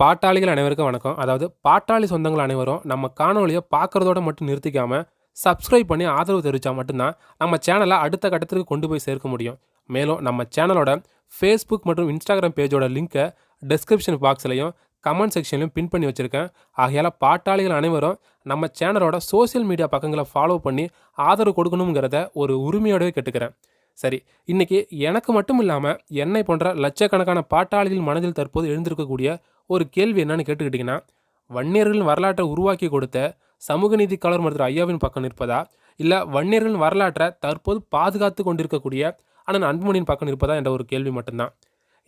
பாட்டாளிகள் அனைவருக்கும் வணக்கம். அதாவது பாட்டாளி சொந்தங்கள் அனைவரும் நம்ம காணொலியை பார்க்குறதோட மட்டும் நிறுத்திக்காமல் சப்ஸ்கிரைப் பண்ணி ஆதரவு தெரிவித்தா மட்டும்தான் நம்ம சேனலை அடுத்த கட்டத்திற்கு கொண்டு போய் சேர்க்க முடியும். மேலும் நம்ம சேனலோட ஃபேஸ்புக் மற்றும் இன்ஸ்டாகிராம் பேஜோட லிங்க்கை டெஸ்கிரிப்ஷன் பாக்ஸ்லையும் கமெண்ட் செக்ஷன்லையும் பின் பண்ணி வச்சுருக்கேன். ஆகையால் பாட்டாளிகள் அனைவரும் நம்ம சேனலோட சோஷியல் மீடியா பக்கங்களை ஃபாலோ பண்ணி ஆதரவு கொடுக்கணுங்கிறத ஒரு உரிமையோடவே கேட்டுக்கிறேன். சரி இன்றைக்கி எனக்கு மட்டும் இல்லாமல் என்னை போன்ற லட்சக்கணக்கான பாட்டாளிகள் மனதில் தற்போது எழுந்திருக்கக்கூடிய ஒரு கேள்வி என்னன்னு கேட்டுக்கிட்டிங்கன்னா வன்னியர்களின் வரலாற்றை உருவாக்கி கொடுத்த சமூக நீதி கலர் மருத்துவர் ஐயாவின் பக்கம் நிற்பதா? இல்லை வன்னியர்களின் வரலாற்றை தற்போது பாதுகாத்து கொண்டிருக்கக்கூடிய ஆனால் அன்புமணியின் பக்கம் நிற்பதா என்ற ஒரு கேள்வி மட்டும்தான்.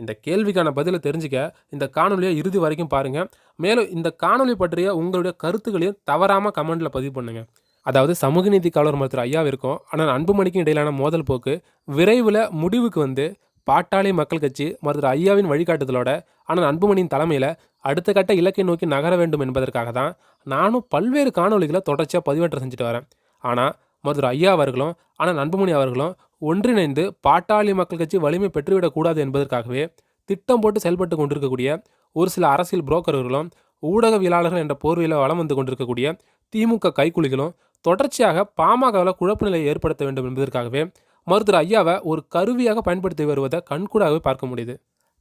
இந்த கேள்விக்கான பதிலை தெரிஞ்சுக்க இந்த காணொலியை இறுதி வரைக்கும் பாருங்கள் மேலும் இந்த காணொலி பற்றிய உங்களுடைய கருத்துக்களையும் தவறாமல் கமெண்ட்டில் பதிவு பண்ணுங்கள் அதாவது சமூக நீதி காவலர் மருத்துவர் ஐயாவிற்கும் ஆனால் அன்புமணிக்கும் இடையிலான மோதல் போக்கு விரைவில் முடிவுக்கு வந்து பாட்டாளி மக்கள் கட்சி மருத்துவர் ஐயாவின் வழிகாட்டுதலோட ஆனால் அன்புமணியின் தலைமையில் அடுத்த கட்ட இலக்கை நோக்கி நகர வேண்டும் என்பதற்காக தான் நானும் பல்வேறு காணொலிகளை தொடர்ச்சியாக பதிவேற்றம் செஞ்சுட்டு வரேன். ஆனால் மருத்துவர் ஐயா அவர்களும் ஆனால் அன்புமணி அவர்களும் ஒன்றிணைந்து பாட்டாளி மக்கள் கட்சி வலிமை பெற்றுவிடக்கூடாது என்பதற்காகவே திட்டம் போட்டு செயல்பட்டு கொண்டிருக்கக்கூடிய ஒரு சில அரசியல் புரோக்கர்களும் ஊடகவியலாளர்கள் என்ற போர்வையில் வளம் வந்து கொண்டிருக்கக்கூடிய திமுக கைக்குலிகளும் தொடர்ச்சியாக பாமகவில் குழப்ப நிலையை ஏற்படுத்த வேண்டும் என்பதற்காகவே மருத்துவர் ஐயாவை ஒரு கருவியாக பயன்படுத்தி வருவதை கண்கூடாகவே பார்க்க முடியுது.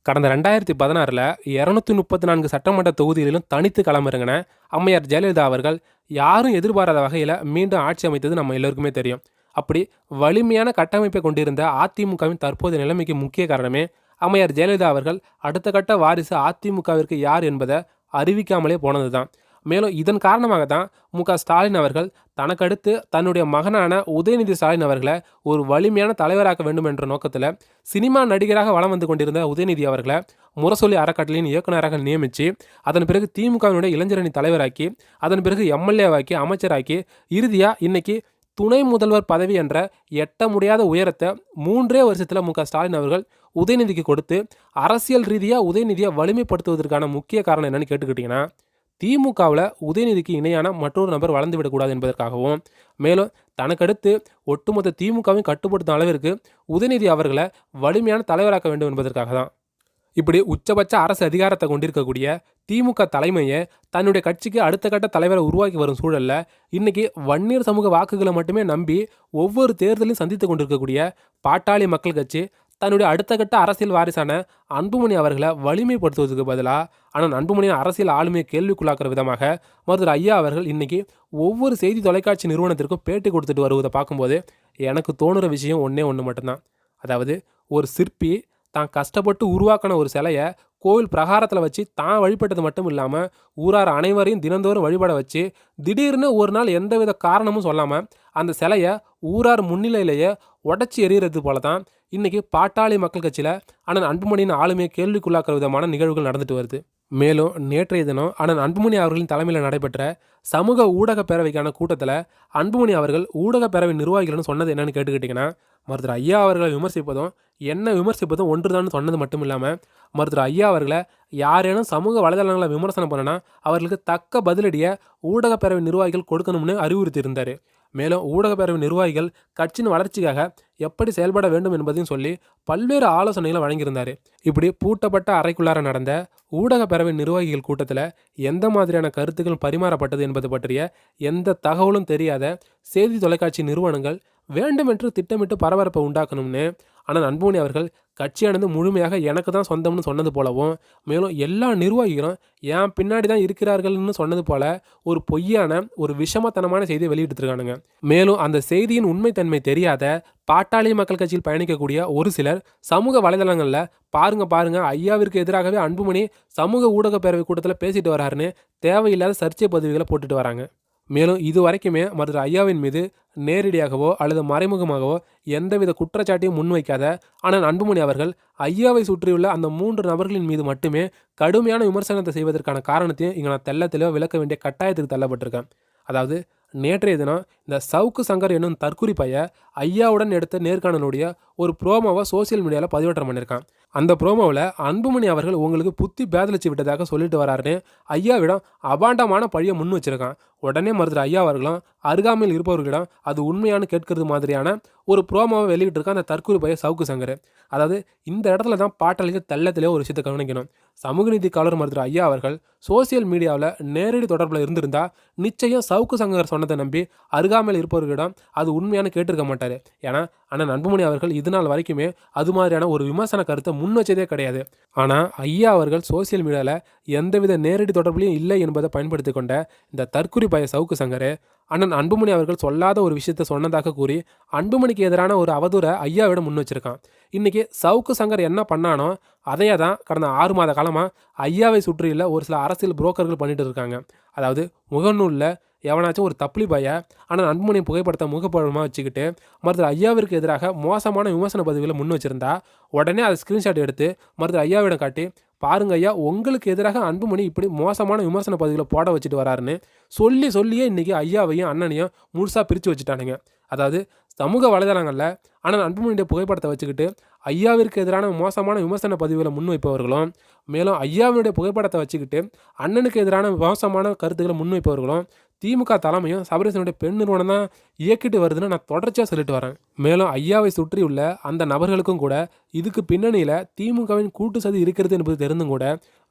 கடந்த ரெண்டாயிரத்தி பதினாறில் இரநூத்தி முப்பத்தி நான்கு சட்டமன்ற தொகுதிகளிலும் தனித்து களமிறங்கின அம்மையார் ஜெயலலிதா அவர்கள் யாரும் எதிர்பாராத வகையில் மீண்டும் ஆட்சி அமைத்தது நம்ம எல்லோருக்குமே தெரியும். அப்படி வலிமையான கட்டமைப்பை கொண்டிருந்த அதிமுகவின் தற்போதைய நிலைமைக்கு முக்கிய காரணமே அம்மையார் ஜெயலலிதா அவர்கள் அடுத்த கட்ட வாரிசு அதிமுகவிற்கு யார் என்பதை அறிவிக்காமலே போனது தான் மேலும் இதன் காரணமாக தான் மு ஸ்டாலின் அவர்கள் தனக்கடுத்து தன்னுடைய மகனான உதயநிதி ஸ்டாலின் அவர்களை ஒரு வலிமையான தலைவராக்க வேண்டும் என்ற நோக்கத்தில் சினிமா நடிகராக வலம் வந்து கொண்டிருந்த உதயநிதி அவர்களை முரசொலி அறக்கட்டளையின் இயக்குநராக நியமித்து அதன் பிறகு திமுகவினுடைய இளைஞரணி தலைவராக்கி அதன் பிறகு எம்எல்ஏவாக்கி அமைச்சராக்கி இறுதியாக இன்னைக்கு துணை முதல்வர் பதவி என்ற எட்ட முடியாத உயரத்தை மூன்றே வருஷத்தில் மு ஸ்டாலின் அவர்கள் உதயநிதிக்கு கொடுத்து அரசியல் ரீதியாக உதயநிதியை வலிமைப்படுத்துவதற்கான முக்கிய காரணம் என்னென்னு கேட்டுக்கிட்டிங்கன்னா திமுகவில் உதயநிதிக்கு இணையான மற்றொரு நபர் வளர்ந்து விடக்கூடாது என்பதற்காகவும் மேலும் தனக்கடுத்து ஒட்டுமொத்த திமுகவையும் கட்டுப்படுத்தும் அளவிற்கு உதயநிதி அவர்களை வலிமையான தலைவராக்க வேண்டும் என்பதற்காக தான். இப்படி உச்சபட்ச அரசு அதிகாரத்தை கொண்டிருக்கக்கூடிய திமுக தலைமையை தன்னுடைய கட்சிக்கு அடுத்த கட்ட தலைவரை உருவாக்கி வரும் சூழலில் இன்றைக்கி வன்னியர் சமூக வாக்குகளை மட்டுமே நம்பி ஒவ்வொரு தேர்தலையும் சந்தித்து கொண்டிருக்கக்கூடிய பாட்டாளி மக்கள் கட்சி தன்னுடைய அடுத்த கட்ட அரசியல் வாரிசான அன்புமணி அவர்களை வலிமைப்படுத்துவதற்கு பதிலாக ஆனால் அன்புமணியின் அரசியல் ஆளுமையை கேள்விக்குள்ளாக்குற விதமாக மருத்துவர் ஐயா அவர்கள் இன்றைக்கி ஒவ்வொரு செய்தி தொலைக்காட்சி நிறுவனத்திற்கும் பேட்டி கொடுத்துட்டு வருவதை பார்க்கும்போது எனக்கு தோணுற விஷயம் ஒன்றே ஒன்று மட்டும்தான். அதாவது ஒரு சிற்பி தான் கஷ்டப்பட்டு உருவாக்கின ஒரு சிலையை கோவில் பிரகாரத்தில் வச்சு தான் வழிபட்டது மட்டும் இல்லாமல் ஊரார் அனைவரையும் தினந்தோறும் வழிபட வச்சு திடீர்னு ஒரு நாள் எந்தவித காரணமும் சொல்லாமல் அந்த சிலையை ஊரார் முன்னிலையிலேயே உடச்சி எறிகிறது போல தான் இன்றைக்கி பாட்டாளி மக்கள் கட்சியில் அண்ணன் அன்புமணியின் ஆளுமையை கேள்விக்குள்ளாக்குற விதமான நிகழ்வுகள் நடந்துட்டு வருது. மேலும் நேற்றைய தினம் அண்ணன் அன்புமணி அவர்களின் தலைமையில் நடைபெற்ற சமூக ஊடக பேரவைக்கான கூட்டத்தில் அன்புமணி அவர்கள் ஊடக பேரவை நிர்வாகிகள்னு சொன்னது என்னென்னு கேட்டுக்கிட்டிங்கன்னா மருத்துவர் ஐயா அவர்களை விமர்சிப்பதும் என்ன விமர்சிப்பதும் ஒன்றுதான் சொன்னது மட்டும் இல்லாமல் மருத்துவர் ஐயா அவர்களை யாரேனும் சமூக வலைதளங்களை விமர்சனம் பண்ணனா அவர்களுக்கு தக்க பதிலடியை ஊடகப் பேரவை நிர்வாகிகள் கொடுக்கணும்னு அறிவுறுத்தியிருந்தார். மேலும் ஊடகப்பேரவை நிர்வாகிகள் கட்சியின் வளர்ச்சிக்காக எப்படி செயல்பட வேண்டும் என்பதையும் சொல்லி பல்வேறு ஆலோசனைகளை வழங்கியிருந்தார். இப்படி பூட்டப்பட்ட அறைக்குள்ளார நடந்த ஊடகப்பேரவை நிர்வாகிகள் கூட்டத்தில் எந்த மாதிரியான கருத்துக்கள் பரிமாறப்பட்டது என்பது பற்றிய எந்த தகவலும் தெரியாத செய்தி தொலைக்காட்சி நிறுவனங்கள் வேண்டுமென்று திட்டமிட்டு பரபரப்பை உண்டாக்கணும்னு ஆனால் அன்புமணி அவர்கள் கட்சியானது முழுமையாக எனக்கு தான் சொந்தம்னு சொன்னது போலவும் மேலும் எல்லா நிர்வாகிகளும் என் பின்னாடி தான் இருக்கிறார்கள்னு சொன்னது போல ஒரு பொய்யான ஒரு விஷமத்தனமான செய்தியை வெளியிட்டிருக்கானுங்க. மேலும் அந்த செய்தியின் உண்மைத்தன்மை தெரியாத பாட்டாளி மக்கள் கட்சியில் பயணிக்கக்கூடிய ஒரு சிலர் சமூக வலைதளங்களில் பாருங்க பாருங்க ஐயாவிற்கு எதிராகவே அன்புமணி சமூக ஊடக பேரவை கூட்டத்தில் பேசிட்டு வராருன்னு தேவையில்லாத சர்ச்சை பதவிகளை போட்டுட்டு வராங்க. மேலும் இது வரைக்குமே மருத்துவர் ஐயாவின் மீது நேரடியாகவோ அல்லது மறைமுகமாகவோ எந்தவித குற்றச்சாட்டையும் முன்வைக்காத ஆனால் அன்புமணி அவர்கள் ஐயாவை சுற்றியுள்ள அந்த மூன்று நபர்களின் மீது மட்டுமே கடுமையான விமர்சனத்தை செய்வதற்கான காரணத்தையும் இங்கே நான் தெல்ல தெளிவாக விளக்க வேண்டிய கட்டாயத்துக்கு தள்ளப்பட்டிருக்கேன். அதாவது நேற்றைய தினம் இந்த சவுக்கு சங்கர் என்னும் தற்குறி பைய ஐயாவுடன் எடுத்த நேர்காணலுடைய ஒரு ப்ரோமோவை சோசியல் மீடியாவில் பதிவேற்றம் பண்ணியிருக்கான் அந்த ப்ரோமோவில் அன்புமணி அவர்கள் உங்களுக்கு புத்தி பேதலிச்சு விட்டதாக சொல்லிட்டு வராருன்னு ஐயாவிடம் அபாண்டமான பழியை முன் வச்சிருக்கான். உடனே மறுத்துற ஐயா அவர்களும் அருகாமையில் இருப்பவர்களிடம் அது உண்மையானு கேட்கறது மாதிரியான ஒரு ப்ரோமோவை வெளியிட்டிருக்க அந்த தற்கொலை பைய சவுக்கு சங்கர். அதாவது இந்த இடத்துல தான் பாட்டாளிக்கு தள்ளத்திலே ஒரு விஷயத்தை கவனிக்கணும். சமூக நீதி காவலர் மருத்துவர் ஐயா அவர்கள் சோசியல் மீடியாவில் நேரடி தொடர்பில் இருந்திருந்தால் நிச்சயம் சவுக்கு சங்கர் சொன்னதை நம்பி அருகாமையில் இருப்பவர்களிடம் அது உண்மையான கேட்டிருக்க மாட்டார். ஏன்னா ஆனால் நண்பமணி அவர்கள் இது நாள் வரைக்குமே அது மாதிரியான ஒரு விமர்சன கருத்தை முன் வச்சதே கிடையாது. ஆனால் ஐயா அவர்கள் சோசியல் மீடியாவில் எந்தவித நேரடி தொடர்புலையும் இல்லை என்பதை பயன்படுத்தி கொண்ட இந்த தற்குறி பய சவுக்கு சங்கர். அண்ணன் அன்புமணி அவர்கள் சொல்லாத ஒரு விஷயத்தை சொன்னதாக கூறி அன்புமணிக்கு எதிரான ஒரு அவதூறை ஐயாவிடம் முன் வச்சிருக்கான். இன்றைக்கி சவுக்கு சங்கர் என்ன பண்ணானோ அதையே தான் கடந்த ஆறு மாத காலமாக ஐயாவை சுற்றியுள்ள ஒரு சில அரசியல் புரோக்கர்கள் பண்ணிட்டு இருக்காங்க. அதாவது முகநூலில் எவனாச்சும் ஒரு தப்பிலி பைய ஆனால் அன்புமணி புகைப்படத்தை முகப்படமாக வச்சுக்கிட்டு மருத்துவர் ஐயாவிற்கு எதிராக மோசமான விமர்சன பதிவுகளை முன் வச்சிருந்தா உடனே அதை ஸ்க்ரீன்ஷாட் எடுத்து மருத்துவர் ஐயாவிடம் காட்டி பாருங்க ஐயா உங்களுக்கு எதிராக அன்புமணி இப்படி மோசமான விமர்சன பதிவுகளை போட வச்சுட்டு வராருன்னு சொல்லி சொல்லியே இன்றைக்கி ஐயாவையும் அண்ணனையும் முழுசாக பிரித்து வச்சுட்டானுங்க. அதாவது சமூக வலைதளங்களில் ஆனால் அன்புமணியுடைய புகைப்படத்தை வச்சுக்கிட்டு ஐயாவிற்கு எதிரான மோசமான விமர்சன பதிவுகளை முன்வைப்பவர்களும் மேலும் ஐயாவினுடைய புகைப்படத்தை வச்சுக்கிட்டு அண்ணனுக்கு எதிரான மோசமான கருத்துக்களை முன்வைப்பவர்களும் திமுக தலைமையும் சபரீசனுடைய பெண் நிறுவனம் தான் இயக்கிட்டு வருதுன்னு நான் தொடர்ச்சியாக சொல்லிட்டு வரேன். மேலும் ஐயாவை சுற்றியுள்ள அந்த நபர்களுக்கும் கூட இதுக்கு பின்னணியில் திமுகவின் கூட்டு சதி இருக்கிறது என்பது தெரிந்தும் கூட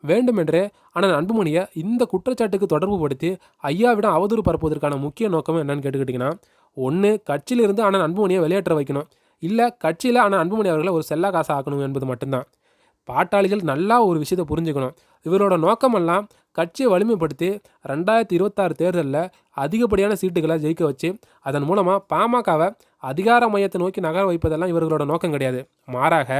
வேண்டுமென்றே ஆனால் அன்புமணியை இந்த குற்றச்சாட்டுக்கு தொடர்பு படுத்தி ஐயாவிடம் அவதூறு பரப்புவதற்கான முக்கிய நோக்கம் என்னன்னு கேட்டுக்கிட்டிங்கன்னா ஒன்று கட்சியிலிருந்து ஆனால் அன்புமணியை வெளியேற்ற வைக்கணும். இல்லை கட்சியில் ஆனால் அன்புமணி அவர்களை ஒரு செல்லா காசு ஆக்கணும் என்பது மட்டும்தான். பாட்டாளிகள் நல்லா ஒரு விஷயத்தை புரிஞ்சுக்கணும். இவரோட நோக்கமெல்லாம் கட்சியை வலிமைப்படுத்தி ரெண்டாயிரத்தி இருபத்தாறு தேர்தலில் அதிகப்படியான சீட்டுகளை ஜெயிக்க வச்சு அதன் மூலமாக பாமகவை அதிகார மையத்தை நோக்கி நகர வைப்பதெல்லாம் இவர்களோட நோக்கம் கிடையாது. மாறாக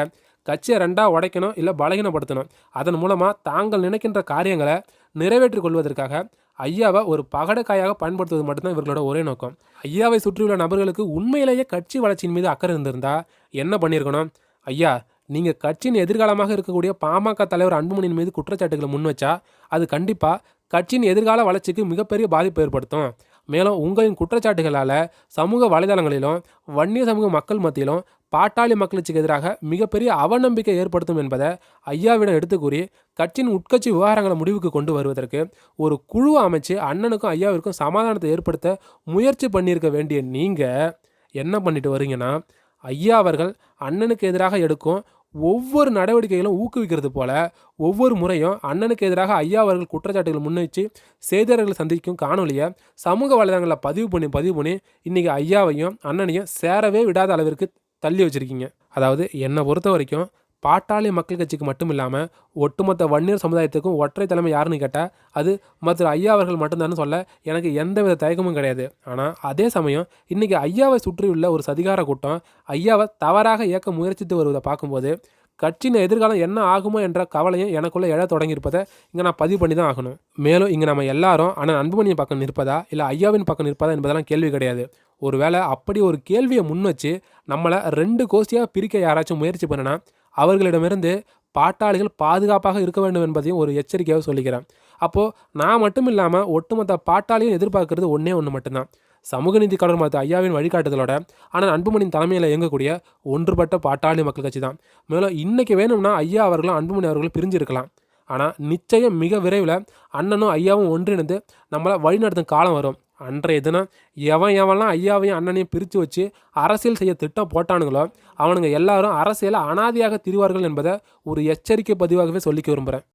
கட்சியை ரெண்டாக உடைக்கணும் இல்லை பலகீனப்படுத்தணும். அதன் மூலமாக தாங்கள் நினைக்கின்ற காரியங்களை நிறைவேற்றிக் கொள்வதற்காக ஐயாவை ஒரு பகடக்காயாக பயன்படுத்துவது மட்டும்தான் இவர்களோட ஒரே நோக்கம். ஐயாவை சுற்றியுள்ள நபர்களுக்கு உண்மையிலேயே கட்சி வளர்ச்சியின் மீது அக்கறை இருந்திருந்தா என்ன பண்ணியிருக்கணும்? ஐயா நீங்கள் கட்சியின் எதிர்காலமாக இருக்கக்கூடிய பாமக தலைவர் அன்புமணியின் மீது குற்றச்சாட்டுகளை முன்வச்சா அது கண்டிப்பாக கட்சியின் எதிர்கால வளர்ச்சிக்கு மிகப்பெரிய பாதிப்பு ஏற்படுத்தும். மேலும் உங்களின் குற்றச்சாட்டுகளால் சமூக வலைதளங்களிலும் வன்னிய சமூக மக்கள் மத்தியிலும் பாட்டாளி மக்களுக்கு எதிராக மிகப்பெரிய அவநம்பிக்கை ஏற்படுத்தும் என்பதை ஐயாவிடம் எடுத்து கூறி கட்சியின் உட்கட்சி விவகாரங்களை முடிவுக்கு கொண்டு வருவதற்கு ஒரு குழு அமைச்சு அண்ணனுக்கும் ஐயாவிற்கும் சமாதானத்தை ஏற்படுத்த முயற்சி பண்ணியிருக்க வேண்டிய நீங்கள் என்ன பண்ணிட்டு வரீங்கன்னா ஐயா அவர்கள் அண்ணனுக்கு எதிராக எடுக்கும் ஒவ்வொரு நடவடிக்கைகளும் ஊக்குவிக்கிறது போல ஒவ்வொரு முறையும் அண்ணனுக்கு எதிராக ஐயா அவர்கள் குற்றச்சாட்டுகள் முன்வச்சு செய்தியாளர்களை சந்திக்கும் காணொலியை சமூக வலைதளங்களில் பதிவு பண்ணி பதிவு பண்ணி இன்றைக்கி ஐயாவையும் அண்ணனையும் சேரவே விடாத அளவிற்கு தள்ளி வச்சுருக்கீங்க. அதாவது என்னை பொறுத்த வரைக்கும் பாட்டாளி மக்கள் கட்சிக்கு மட்டும் இல்லாமல் ஒட்டுமொத்த வன்னியர் சமுதாயத்துக்கும் ஒற்றை தலைமை யாருன்னு கேட்டால் அது மற்ற ஐயா அவர்கள் மட்டும்தான் சொல்ல எனக்கு எந்தவித தயக்கமும் கிடையாது. ஆனால் அதே சமயம் இன்றைக்கி ஐயாவை சுற்றியுள்ள ஒரு சதிகார கூட்டம் ஐயாவை தவறாக இயக்க முயற்சித்து வருவதை பார்க்கும்போது கட்சியின் எதிர்காலம் என்ன ஆகுமோ என்ற கவலையும் எனக்குள்ளே எழ தொடங்கியிருப்பதை இங்கே நான் பதிவு பண்ணி தான் ஆகணும். மேலும் இங்கே நம்ம எல்லாரும் ஆனால் அன்புமணியின் பக்கம் நிற்பதா இல்லை ஐயாவின் பக்கம் நிற்பதா என்பதெல்லாம் கேள்வி கிடையாது. ஒருவேளை அப்படி ஒரு கேள்வியை முன் வச்சு நம்மளை ரெண்டு கோஷ்டியாக பிரிக்க யாராச்சும் முயற்சி பண்ணினா அவர்களிடமிருந்து பாட்டாளிகள் பாதுகாப்பாக இருக்க வேண்டும் என்பதையும் ஒரு எச்சரிக்கையாக சொல்லிக்கிறேன் அப்போது நான் மட்டும் இல்லாமல் ஒட்டுமொத்த பாட்டாளியும் எதிர்பார்க்கறது ஒன்றே ஒன்று மட்டும்தான். சமூக நீதி கடல் மருத்துவ ஐயாவின் வழிகாட்டுதலோட ஆனால் அன்புமணியின் தலைமையில் இயங்கக்கூடிய ஒன்றுபட்ட பாட்டாளி மக்கள் கட்சி தான். மேலும் இன்றைக்கி வேணும்னா ஐயா அவர்களும் அன்புமணி அவர்களும் பிரிஞ்சிருக்கலாம். ஆனால் நிச்சயம் மிக விரைவில் அண்ணனும் ஐயாவும் ஒன்றிணைந்து நம்மளை வழிநடத்தும் காலம் வரும். அன்றைய தினம் எவன் எவன்லாம் ஐயாவையும் அண்ணனையும் பிரித்து வச்சு அரசியல் செய்ய திட்டம் போட்டானுங்களோ அவனுங்க எல்லாரும் அரசியலை அனாதியாக திரிவார்கள் என்பதை ஒரு எச்சரிக்கை பதிவாகவே சொல்லிக்க விரும்புகிறேன்